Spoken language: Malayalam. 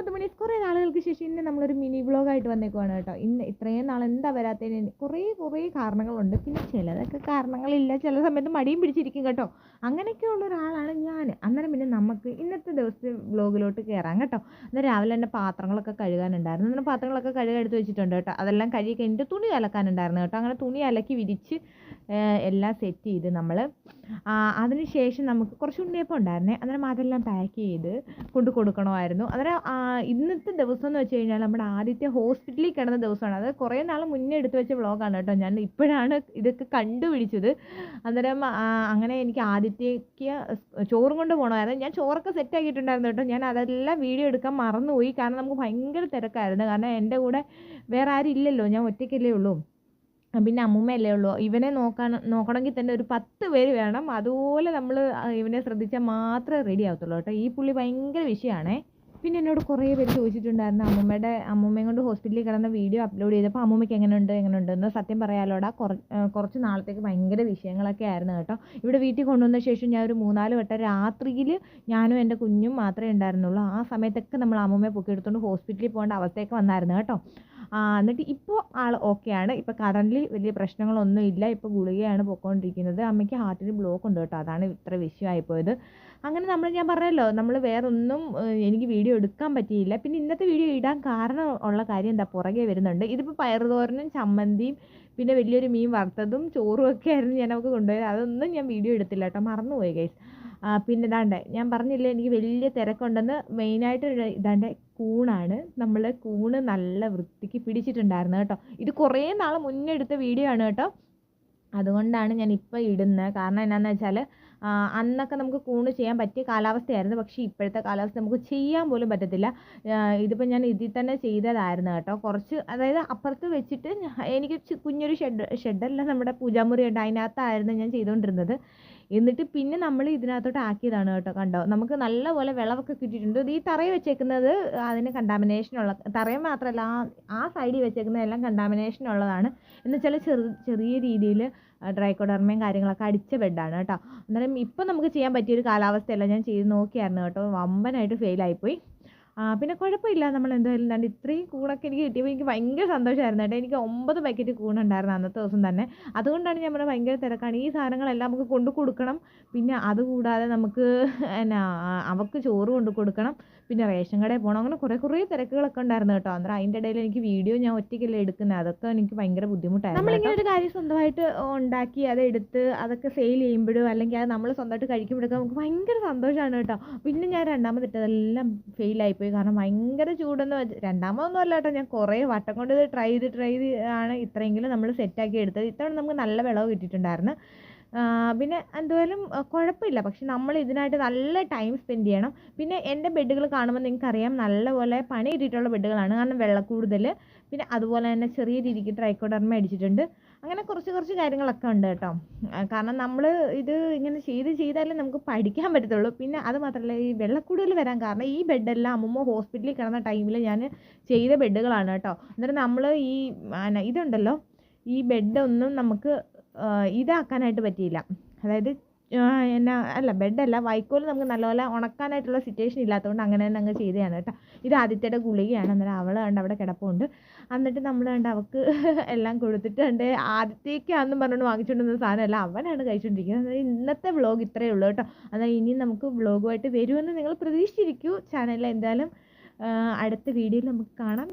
മുത്തുമണീസ് കുറേ നാളുകൾക്ക് ശേഷം ഇന്ന് നമ്മളൊരു മിനി വ്ളോഗായിട്ട് വന്നേക്കുവാണ് കേട്ടോ. ഇന്ന് ഇത്രയും നാൾ എന്താ വരാത്തതിന് കുറേ കുറേ കാരണങ്ങളുണ്ട്. പിന്നെ ചിലതൊക്കെ കാരണങ്ങളില്ല. ചില സമയത്ത് മടിയും പിടിച്ചിരിക്കും കേട്ടോ. അങ്ങനെയൊക്കെ ഉള്ള ഒരാളാണ് ഞാൻ അന്നേരം പിന്നെ നമുക്ക് ഇന്നത്തെ ദിവസത്തെ വ്ളോഗിലോട്ട് കയറാം കേട്ടോ. അന്നേരം രാവിലെ തന്നെ പാത്രങ്ങളൊക്കെ കഴുകാനുണ്ടായിരുന്നു. അങ്ങനെ പാത്രങ്ങളൊക്കെ കഴുകാൻ എടുത്ത് വെച്ചിട്ടുണ്ട് കേട്ടോ. അതെല്ലാം കഴുകി കഴിഞ്ഞിട്ട് തുണി അലക്കാനുണ്ടായിരുന്നു കേട്ടോ. അങ്ങനെ തുണി അലക്കി വിരിച്ച് എല്ലാം സെറ്റ് ചെയ്ത് നമ്മൾ അതിന് ശേഷം നമുക്ക് കുറച്ച് ഉണ്ണിയപ്പം ഉണ്ടായിരുന്നേ. അന്നേരം അതെല്ലാം പാക്ക് ചെയ്ത് കൊണ്ട് കൊടുക്കണമായിരുന്നു. അന്നേരം ഇന്നത്തെ ദിവസം എന്ന് വെച്ച് കഴിഞ്ഞാൽ നമ്മുടെ ആദ്യത്തെ ഹോസ്പിറ്റലിൽ കിടന്ന ദിവസമാണ്. അത് കുറേ നാൾ മുന്നേ എടുത്തു വെച്ച വ്ളോഗാണ് കേട്ടോ. ഞാൻ ഇപ്പോഴാണ് ഇതൊക്കെ കണ്ടുപിടിച്ചത്. അന്നേരം അങ്ങനെ എനിക്ക് ആദ്യത്തേക്ക് ചോറും കൊണ്ട് പോകണമായിരുന്നു ഞാൻ ചോറൊക്കെ സെറ്റ് ആക്കിയിട്ടുണ്ടായിരുന്നു കേട്ടോ. ഞാൻ അതെല്ലാം വീഡിയോ എടുക്കാൻ മറന്നുപോയി. കാരണം നമുക്ക് ഭയങ്കര തിരക്കായിരുന്നു. കാരണം എന്റെ കൂടെ വേറെ ആരും ഇല്ലല്ലോ. ഞാൻ ഒറ്റയ്ക്കല്ലേ ഉള്ളൂ. പിന്നെ അമ്മൂമ്മയല്ലേ ഉള്ളൂ. ഇവനെ നോക്കാൻ നോക്കണമെങ്കിൽ തന്നെ ഒരു പത്ത് പേര് വേണം. അതുപോലെ നമ്മൾ ഇവനെ ശ്രദ്ധിച്ചാൽ മാത്രമേ റെഡി ആവത്തുള്ളൂ കേട്ടോ. ഈ പുള്ളി ഭയങ്കര വിഷയമാണേ. പിന്നെ എന്നോട് കുറേ പേര് ചോദിച്ചിട്ടുണ്ടായിരുന്നു അമ്മൂമ്മയുടെ അമ്മൂമ്മയും കൊണ്ട് ഹോസ്പിറ്റലിൽ കിടന്ന വീഡിയോ അപ്ലോഡ് ചെയ്തപ്പോൾ അമ്മൂമ്മയ്ക്ക് എങ്ങനെയുണ്ട് എങ്ങനെയുണ്ട്? എന്ന് സത്യം പറയാലോടാ കുറച്ച് നാളത്തേക്ക് ഭയങ്കര വിഷയങ്ങളൊക്കെ ആയിരുന്നു കേട്ടോ. ഇവിടെ വീട്ടിൽ കൊണ്ടുവന്ന ശേഷം ഞാൻ ഒരു മൂന്നാൽ വട്ടം രാത്രിയിൽ ഞാനും എന്റെ കുഞ്ഞും മാത്രമേ ഉണ്ടായിരുന്നുള്ളൂ. ആ സമയത്തൊക്കെ നമ്മൾ അമ്മൂമ്മയെ പൊക്കിയെടുത്തുകൊണ്ട് ഹോസ്പിറ്റലിൽ പോകേണ്ട അവസ്ഥയൊക്കെ വന്നായിരുന്നു കേട്ടോ. എന്നിട്ട് ഇപ്പോൾ ആൾ ഓക്കെയാണ് ഇപ്പോൾ കറന്റ് വലിയ പ്രശ്നങ്ങളൊന്നും ഇല്ല. ഇപ്പോൾ ഗുളികയാണ് പോയിക്കൊണ്ടിരിക്കുന്നത് അമ്മയ്ക്ക് ഹാർട്ടിന് ബ്ലോക്ക് ഉണ്ട് കേട്ടോ. അതാണ് ഇത്ര വിഷയമായിപ്പോയത് അങ്ങനെ നമ്മൾ ഞാൻ പറഞ്ഞല്ലോ നമ്മൾ വേറൊന്നും എനിക്ക് വീഡിയോ എടുക്കാൻ പറ്റിയില്ല. പിന്നെ ഇന്നത്തെ വീഡിയോ ഇടാൻ കാരണം ഉള്ള കാര്യം എന്താ? പുറകെ വരുന്നുണ്ട്. ഇതിപ്പോൾ പയറുതോരനും ചമ്മന്തിയും പിന്നെ വലിയൊരു മീൻ വറുത്തതും ചോറും ഒക്കെ ആയിരുന്നു ഞാൻ നമുക്ക് കൊണ്ടുപോയത്. അതൊന്നും ഞാൻ വീഡിയോ എടുത്തില്ല കേട്ടോ. മറന്നുപോയി ഗൈസ് പിന്നെ ഇതാണ്ട് ഞാൻ പറഞ്ഞില്ലേ എനിക്ക് വലിയ തിരക്കുണ്ടെന്ന് മെയിനായിട്ട് ഇതാണ്ട് കൂണാണ്. നമ്മൾ കൂണ് നല്ല വൃത്തിക്ക് പിടിച്ചിട്ടുണ്ടായിരുന്നു കേട്ടോ. ഇത് കുറേ നാൾ മുന്നേ എടുത്ത വീഡിയോ ആണ് കേട്ടോ. അതുകൊണ്ടാണ് ഞാൻ ഇപ്പോൾ ഇടുന്നത് കാരണം എന്നാന്ന് വെച്ചാൽ അന്നൊക്കെ നമുക്ക് കൂണ് ചെയ്യാൻ പറ്റിയ കാലാവസ്ഥയായിരുന്നു. പക്ഷേ ഇപ്പോഴത്തെ കാലാവസ്ഥ നമുക്ക് ചെയ്യാൻ പോലും പറ്റത്തില്ല. ഇതിപ്പോൾ ഞാൻ ഇതിൽ തന്നെ ചെയ്തതായിരുന്നു കേട്ടോ. കുറച്ച് അതായത് അപ്പുറത്ത് വെച്ചിട്ട് എനിക്ക് കുഞ്ഞൊരു ഷെഡ് ഷെഡല്ല നമ്മുടെ പൂജാമുറി ഉണ്ട്. അതിനകത്തായിരുന്നു ഞാൻ ചെയ്തുകൊണ്ടിരുന്നത് എന്നിട്ട് പിന്നെ നമ്മൾ ഇതിനകത്തോട്ട് ആക്കിയതാണ് കേട്ടോ കണ്ടോ? നമുക്ക് നല്ലപോലെ വിളവൊക്കെ കിട്ടിയിട്ടുണ്ട്. ഈ തറയിൽ വെച്ചേക്കുന്നത് അതിന് കണ്ടാമിനേഷൻ ഉള്ള തറയിൽ മാത്രമല്ല ആ ആ സൈഡിൽ വെച്ചേക്കുന്നതെല്ലാം കണ്ടാമിനേഷൻ ഉള്ളതാണ്. എന്ന് വെച്ചാൽ ചെറു ചെറിയ രീതിയിൽ ഡ്രൈക്കോഡർമയും കാര്യങ്ങളൊക്കെ അടിച്ച ബെഡാണ് കേട്ടോ. അന്നേരം ഇപ്പം നമുക്ക് ചെയ്യാൻ പറ്റിയൊരു കാലാവസ്ഥയല്ല. ഞാൻ ചെയ്ത് നോക്കിയായിരുന്നു കേട്ടോ. വമ്പനായിട്ട് ഫെയിലായിപ്പോയി പിന്നെ കുഴപ്പമില്ല. നമ്മൾ എന്തായാലും രണ്ട് ഇത്രയും കൂണൊക്കെ എനിക്ക് കിട്ടിയപ്പോൾ എനിക്ക് ഭയങ്കര സന്തോഷമായിരുന്നു കേട്ടോ. എനിക്ക് ഒമ്പത് പാക്കറ്റ് കൂണുണ്ടായിരുന്നു അന്നത്തെ ദിവസം തന്നെ. അതുകൊണ്ടാണ് ഞാൻ പറഞ്ഞത് ഭയങ്കര തിരക്കാണ്. ഈ സാധനങ്ങളെല്ലാം നമുക്ക് കൊണ്ടു കൊടുക്കണം. പിന്നെ അതുകൂടാതെ നമുക്ക് എന്നാ അവൾക്ക് ചോറ് കൊണ്ടു കൊടുക്കണം. പിന്നെ റേഷൻ കടയിൽ പോകണം അങ്ങനെ കുറേ കുറേ തിരക്കുകളൊക്കെ ഉണ്ടായിരുന്നു കേട്ടോ. അന്നേരം അതിന്റെ ഇടയിൽ എനിക്ക് വീഡിയോ ഞാൻ ഒറ്റയ്ക്കല്ലേ എടുക്കുന്നത്. അതൊക്കെ എനിക്ക് ഭയങ്കര ബുദ്ധിമുട്ടായിരുന്നു നമ്മളിങ്ങനെ ഒരു കാര്യം സ്വന്തമായിട്ട് ഉണ്ടാക്കി അതെടുത്ത് അതൊക്കെ സെയിൽ ചെയ്യുമ്പോഴും അല്ലെങ്കിൽ അത് നമ്മൾ സ്വന്തമായിട്ട് കഴിക്കുമ്പോഴൊക്കെ നമുക്ക് ഭയങ്കര സന്തോഷമാണ് കേട്ടോ. പിന്നെ ഞാൻ രണ്ടാമത് ഇട്ടതെല്ലാം ഫെയിലായിപ്പോയി കാരണം ഭയങ്കര ചൂടെന്ന് വെച്ച് രണ്ടാമതൊന്നും അല്ല കേട്ടോ. ഞാൻ കുറേ വട്ടം കൊണ്ട് ഇത് ട്രൈ ചെയ്ത് ട്രൈ ചെയ്ത് ആണ് ഇത്രയെങ്കിലും നമ്മൾ സെറ്റാക്കി എടുത്തത്. ഇത്തവണ നമുക്ക് നല്ല വിളവ് കിട്ടിയിട്ടുണ്ടായിരുന്നു. പിന്നെ എന്തുവായാലും കുഴപ്പമില്ല. പക്ഷെ നമ്മൾ ഇതിനായിട്ട് നല്ല ടൈം സ്പെൻഡ് ചെയ്യണം. പിന്നെ എന്റെ ബെഡുകൾ കാണുമ്പോൾ നിങ്ങൾക്കറിയാം നല്ലപോലെ പണി കിട്ടിയിട്ടുള്ള ബെഡുകളാണ്. കാരണം വെള്ളം കൂടുതൽ പിന്നെ അതുപോലെ തന്നെ ചെറിയ രീതിക്ക് ട്രൈക്കോഡർമ അടിച്ചിട്ടുണ്ട്. അങ്ങനെ കുറച്ച് കുറച്ച് കാര്യങ്ങളൊക്കെ ഉണ്ട് കേട്ടോ. കാരണം നമ്മൾ ഇത് ഇങ്ങനെ ചെയ്ത് ചെയ്താലേ നമുക്ക് പഠിക്കാൻ പറ്റത്തുള്ളൂ. പിന്നെ അത് മാത്രമല്ല ഈ വെള്ളക്കൂടുതൽ വരാൻ കാരണം ഈ ബെഡെല്ലാം അമ്മമ്മ ഹോസ്പിറ്റലിൽ കിടന്ന ടൈമിൽ ഞാൻ ചെയ്ത ബെഡുകളാണ് കേട്ടോ. എന്നിട്ട് നമ്മൾ ഈ ഇതുണ്ടല്ലോ. ഈ ബെഡൊന്നും നമുക്ക് ഇതാക്കാനായിട്ട് പറ്റിയില്ല. അതായത് എന്നാ അല്ല ബെഡല്ല വൈക്കോൽ നമുക്ക് നല്ലപോലെ ഉണക്കാനായിട്ടുള്ള സിറ്റുവേഷൻ ഇല്ലാത്തതുകൊണ്ട് അങ്ങനെ തന്നെ അങ്ങ് ചെയ്തതാണ് കേട്ടോ. ഇത് ആദ്യത്തെ ഗുളികയാണ്. അന്നേരം അവൾ കണ്ട് അവിടെ കിടപ്പുണ്ട്. എന്നിട്ട് നമ്മൾ കണ്ട് അവൾക്ക് എല്ലാം കൊടുത്തിട്ട് കണ്ട് ആദിത്യക്കാന്ന് പറഞ്ഞുകൊണ്ട് വാങ്ങിച്ചുകൊണ്ടിരുന്ന സാധനമല്ല അവനാണ് കഴിച്ചുകൊണ്ടിരിക്കുന്നത് അന്നേരം ഇന്നത്തെ വ്ളോഗ് ഇത്രയേ ഉള്ളൂ കേട്ടോ. അന്നേരം ഇനി നമുക്ക് വ്ളോഗുമായിട്ട് വരുമെന്ന് നിങ്ങൾ പ്രതീക്ഷിച്ചിരിക്കൂ. ചാനലിൽ എന്തായാലും അടുത്ത വീഡിയോയിൽ നമുക്ക് കാണാം.